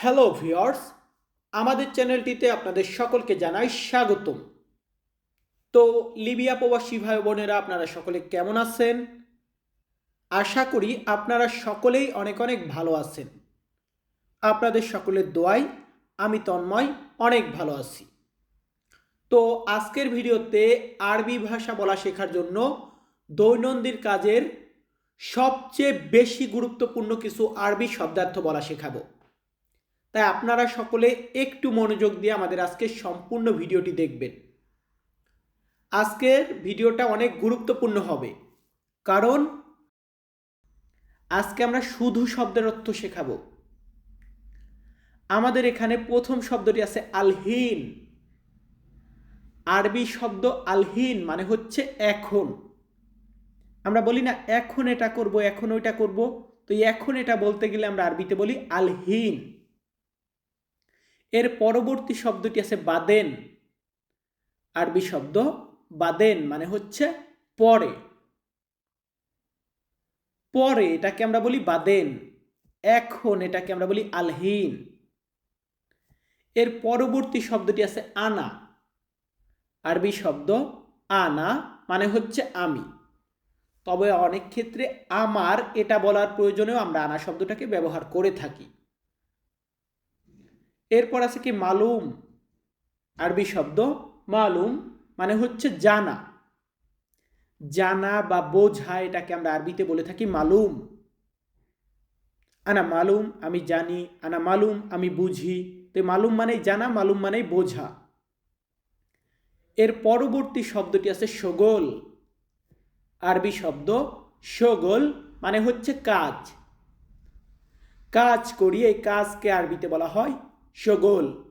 Hello viewers আমাদের চ্যানেলটিতে আপনাদের সকলকে জানাই স্বাগতম। তো লিবিয়া প্রবাসী ভাই বোনেরা আপনারা সকলে কেমন আছেন? আশা করি আপনারা সকলেই অনেক অনেক ভালো আছেন। আপনাদের সকলের দোয়াই আমি তন্ময় অনেক ভালো আছি। তো আজকের ভিডিওতে আরবি ভাষা বলা শেখার জন্য দৈনন্দিন কাজের সবচেয়ে বেশি গুরুত্বপূর্ণ কিছু আরবি শব্দার্থ বলা শেখাবো। তাই আপনারা সকলে একটু মনোযোগ দিয়ে আমাদের আজকের সম্পূর্ণ ভিডিওটি দেখবেন। আজকের ভিডিওটা অনেক গুরুত্বপূর্ণ হবে, কারণ আজকে আমরা শুধু শব্দের অর্থ শেখাবো। আমাদের এখানে প্রথম শব্দটি আছে আলহীন। আরবি শব্দ আলহীন মানে হচ্ছে এখন। আমরা বলি না, এখন এটা করব, এখন ওইটা করব। তো এখন এটা বলতে গেলে আমরা আরবিতে বলি আলহিন। এর পরবর্তী শব্দটি আছে বাদেন। আরবি শব্দ বাদেন মানে হচ্ছে পরে। পরে এটাকে আমরা বলি বাদেন। এখন এটাকে আমরা বলি আলহীন। এর পরবর্তী শব্দটি আছে আনা। আরবি শব্দ আনা মানে হচ্ছে আমি। তবে অনেক ক্ষেত্রে আমার এটা বলার প্রয়োজনেও আমরা আনা শব্দটাকে ব্যবহার করে থাকি। এরপর আছে কি মালুম? আরবি শব্দ মালুম মানে হচ্ছে জানা। জানা বা বোঝা এটাকে আমরা আরবিতে বলে থাকি মালুম। আনা মালুম, আমি জানি। আনা মালুম, আমি বুঝি। তো মালুম মানে জানা, মালুম মানে বোঝা। এর পরবর্তী শব্দটি আছে সগোল। আরবি শব্দ সগোল মানে হচ্ছে কাজ। কাজ করি এই কাজকে আরবিতে বলা হয় সগোল।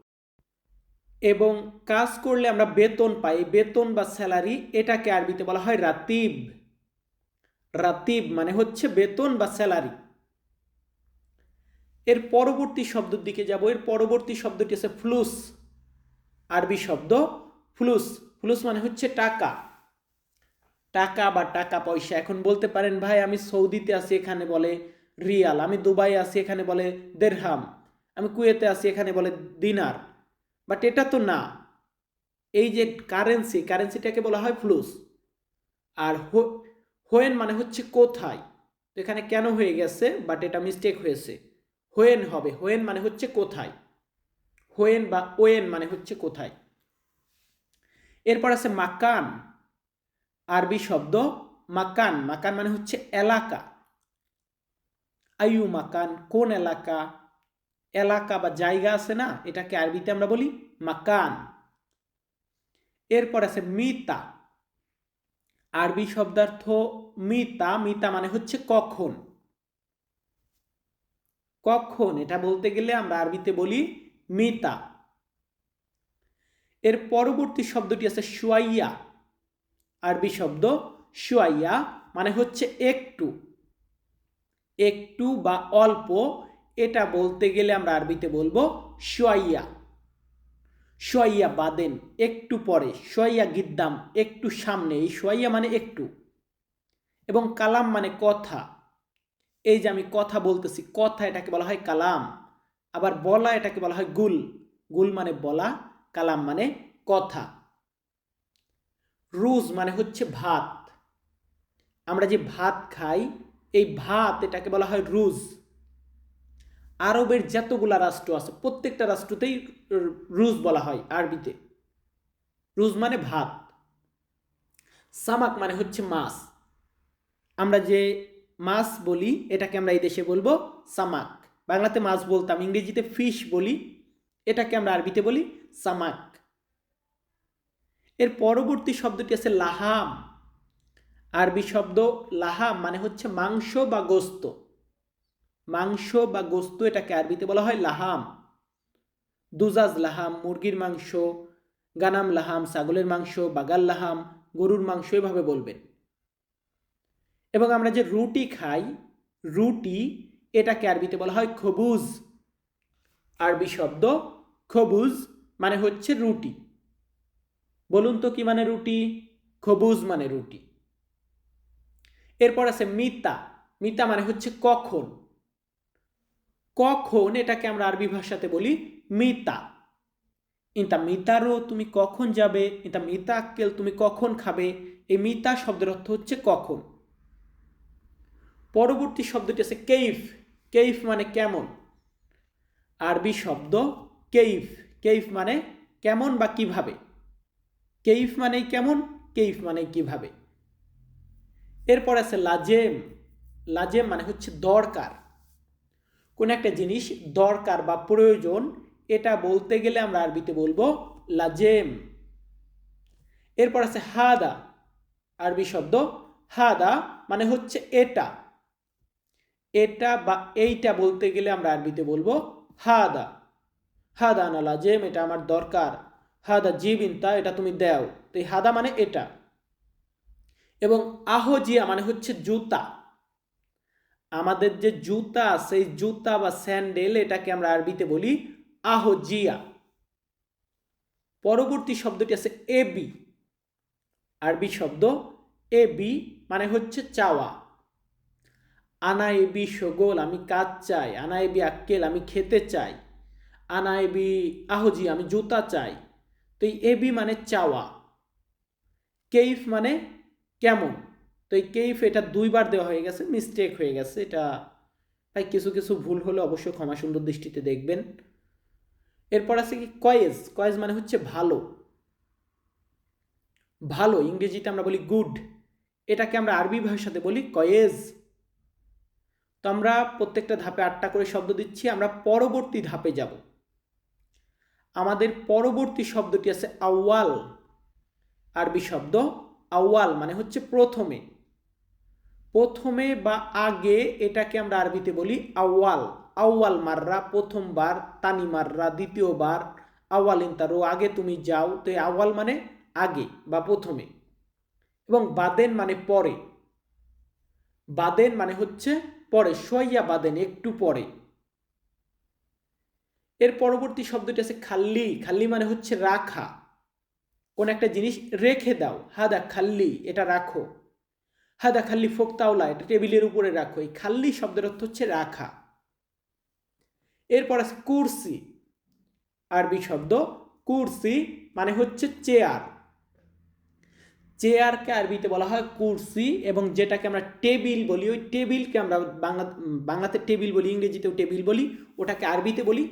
এবং কাজ করলে আমরা বেতন পাই। বেতন বা স্যালারি এটাকে আরবিতে বলা হয় রাতিব। রাতিব মানে হচ্ছে বেতন বা স্যালারি। এর পরবর্তী শব্দের দিকে যাব। এর পরবর্তী শব্দটি আছে ফ্লুস। আরবি শব্দ ফ্লুস। ফ্লুস মানে হচ্ছে টাকা। টাকা বা টাকা পয়সা। এখন বলতে পারেন, ভাই, আমি সৌদিতে আছি, এখানে বলে রিয়াল। আমি দুবাই আছি, এখানে বলে দেড়হাম। আমি কুয়েতে আছি, এখানে বলে দিনার। বাট এটা তো না। এই যে কারেন্সি কারেন্সিটাকে বলা হয় ফ্লুস আর হোয়েন মানে হচ্ছে কোথায়? তো এখানে কেন হয়ে গেছে? বাট এটা মিস্টেক হয়েছে। হোয়েন হবে। হোয়েন মানে হচ্ছে কোথায়? হোয়েন বা ওয়েন মানে হচ্ছে কোথায়? এরপর আছে মাকান। আরবি শব্দ মাকান। মাকান মানে হচ্ছে এলাকা। আয়ু মাকান? কোন এলাকা? এলাকা বা জায়গা আছে না, এটাকে আরবিতে আমরা বলি মাকান। এরপর আছে মিতা। আরবি শব্দার্থ মিতা মিতা মানে হচ্ছে কখন। কখন, এটা বলতে গেলে আমরা আরবিতে বলি মিতা। এর পরবর্তী শব্দটি আছে শুয়াইয়া। আরবি শব্দ শুয়াইয়া মানে হচ্ছে একটু। একটু বা অল্প এটা বলতে গেলে আমরা আরবিতে বলব সোয়াইয়া সোয়াইয়া বাদেন, একটু পরে সোয়াইয়া গিদ্দাম, একটু সামনে, এই সোয়াইয়া মানে একটু। এবং কালাম মানে কথা। এই যে আমি কথা বলতেছি, কথা এটাকে বলা হয় কালাম। আবার বলা এটাকে বলা হয় গুল। গুল মানে বলা, কালাম মানে কথা। রুজ মানে হচ্ছে ভাত। আমরা যে ভাত খাই, এই ভাত এটাকে বলা হয় রুজ। আরবের যতগুলা রাষ্ট্র আছে, প্রত্যেকটা রাষ্ট্রতেই রুজ বলা হয় আরবিতে। রুজ মানে ভাত। সামাক মানে হচ্ছে মাছ। আমরা যে মাছ বলি, এটাকে আমরা এই দেশে বলব সামাক। বাংলাতে মাছ বলতাম, ইংরেজিতে ফিশ বলি, এটাকে আমরা আরবিতে বলি সামাক। এর পরবর্তী শব্দটি আছে লাহাম। আরবি শব্দ লাহাম মানে হচ্ছে মাংস বা গোস্ত। মাংস বা গোস্ত এটাকে আরবিতে বলা হয় লাহাম। দুজাজ লাহাম, মুরগির মাংস, গানাম লাহাম, ছাগলের মাংস, বাগাল লাহাম, গরুর মাংস এভাবে বলবেন। এবং আমরা যে রুটি খাই, রুটি এটাকে আরবিতে বলা হয় খবুজ। আরবি শব্দ খবুজ মানে হচ্ছে রুটি। বলুন তো কি মানে রুটি? খবুজ মানে রুটি। এরপর আছে মিতা। মিতা মানে হচ্ছে কখন? কখন এটাকে আমরা আরবি ভাষাতে বলি মিতা। ইন্তা মিতারও তুমি কখন যাবে ইন্তা মিতা আক্কেল তুমি কখন খাবে, এই মিতা শব্দের অর্থ হচ্ছে কখন। পরবর্তী শব্দটি আছে কেইফ। কেইফ মানে কেমন? আরবি শব্দ কেইফ। কেইফ মানে কেমন বা কীভাবে? কেইফ মানে কেমন, কেইফ মানে কীভাবে? এরপর আছে লাজেম। লাজেম মানে হচ্ছে দরকার। কোন একটা জিনিস দরকার বা প্রয়োজন, এটা বলতে গেলে আমরা আরবিতে বলব লাজেম। এরপর আছে হাদা, আরবি শব্দ হাদা মানে হচ্ছে এটা। এটা বা এইটা বলতে গেলে আমরা আরবিতে বলব হাদা। হাদা না লাজেম, এটা আমার দরকার। হাদা জিবিনতা, এটা তুমি দাও। তো এই হাদা মানে এটা। এবং আহজিয়া মানে হচ্ছে জুতা। আমাদের যে জুতা, সেই জুতা বা স্যান্ডেল, এটাকে আমরা আরবিতে বলি আহজিয়া। পরবর্তী শব্দটি আছে এবি আরবি শব্দ এবি মানে হচ্ছে চাওয়া। আনা এবি সগোল, আমি কাজ চাই। আনা এবি আক্কেল, আমি খেতে চাই। আনা এবি আহজি, আমি জুতা চাই। তো এই এবি মানে চাওয়া। কেইফ মানে কেমন? তো এই কেইফ এটা দুইবার দেওয়া হয়ে গেছে মিস্টেক হয়ে গেছে। এটা তাই কিছু কিছু ভুল হলে অবশ্যই ক্ষমা সুন্দর দৃষ্টিতে দেখবেন। এরপর আছে কি কয়েজ কয়েজ মানে হচ্ছে ভালো। ভালো, ইংরেজিতে আমরা বলি গুড এটাকে আমরা আরবি ভাষাতে বলি কয়েজ। তো আমরা প্রত্যেকটা ধাপে আটটা করে শব্দ দিচ্ছি, আমরা পরবর্তী ধাপে যাব। আমাদের পরবর্তী শব্দটি আছে আউয়াল। আরবি শব্দ আউয়াল মানে হচ্ছে প্রথমে। প্রথমে বা আগে এটাকে আমরা আরবিতে বলি আউয়াল। আউয়াল মাররা, প্রথমবার তানি মাররা দ্বিতীয়বার আওয়াল ইন্তারো আগে তুমি যাও। তো আওয়াল মানে আগে বা প্রথমে। এবং বাদেন মানে পরে। বাদেন মানে হচ্ছে পরে সইয়া বাদেন, একটু পরে। এর পরবর্তী শব্দটি আছে খাল্লি। খাল্লি মানে হচ্ছে রাখা। কোন একটা জিনিস রেখে দাও। হাদা খাল্লি, এটা রাখো। হাদা খাল্লি ফোকতাওলা এটা টেবিলের উপরে রাখো। এই খাল্লি শব্দের অর্থ হচ্ছে রাখা। এরপর আছে কুরসি, আরবি শব্দ কুরসি মানে হচ্ছে চেয়ার। চেয়ারকে আরবিতে বলা হয় কুরসি এবং যেটাকে আমরা টেবিল বলি, ওই টেবিলকে আমরা বাংলা, বাংলাতে টেবিল বলি, ইংরেজিতেও টেবিল বলি, ওটাকে আরবিতে বলি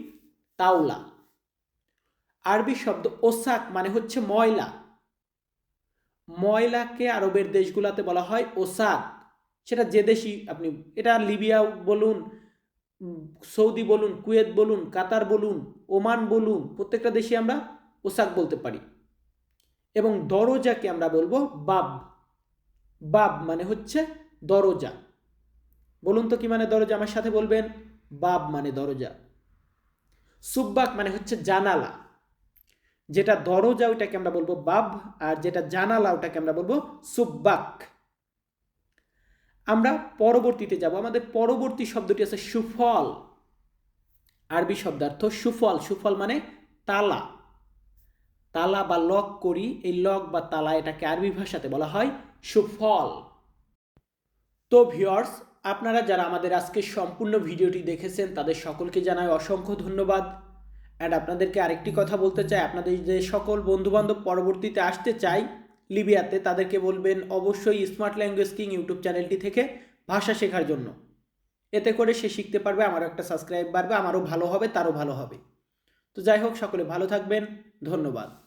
তাওলা। আরবি শব্দ ওসাক মানে হচ্ছে ময়লা। ময়লাকে আরবের দেশগুলোতে বলা হয় ওসাক সেটা যে দেশই আপনি, এটা লিবিয়া বলুন, সৌদি বলুন, কুয়েত বলুন, কাতার বলুন, ওমান বলুন, প্রত্যেকটা দেশে আমরা ওসাক বলতে পারি। এবং দরজাকে আমরা বলব বাব। বাব মানে হচ্ছে দরজা। বলুন তো কি মানে দরজা? আমার সাথে বলবেন, বাব মানে দরজা। সুব্বাক মানে হচ্ছে জানালা। যেটা দরজা ওইটাকে আমরা বলব বাব, আর যেটা জানালা ওটাকে আমরা বলব সুব্বাক। আমরা পরবর্তীতে যাব, আমাদের পরবর্তী শব্দটি আছে সুফল। আরবি শব্দার্থ সুফল সুফল মানে তালা। তালা বা লক করি, এই লক বা তালা এটাকে আরবি ভাষাতে বলা হয় সুফল। তো ভিওর্স আপনারা যারা আমাদের আজকে সম্পূর্ণ ভিডিওটি দেখেছেন, তাদের সকলকে জানাই অসংখ্য ধন্যবাদ। অ্যান্ড আপনাদেরকে আরেকটি কথা বলতে চাই। আপনাদের যে সকল বন্ধুবান্ধব পরবর্তীতে আসতে চাই লিবিয়াতে, তাদেরকে বলবেন অবশ্যই স্মার্ট ল্যাঙ্গুয়েজ কিং ইউটিউব চ্যানেলটি থেকে ভাষা শেখার জন্য। এতে করে সে শিখতে পারবে, আমারও একটা সাবস্ক্রাইব বাড়বে, আমারও ভালো হবে, তারও ভালো হবে। তো যাই হোক, সকলে ভালো থাকবেন। ধন্যবাদ।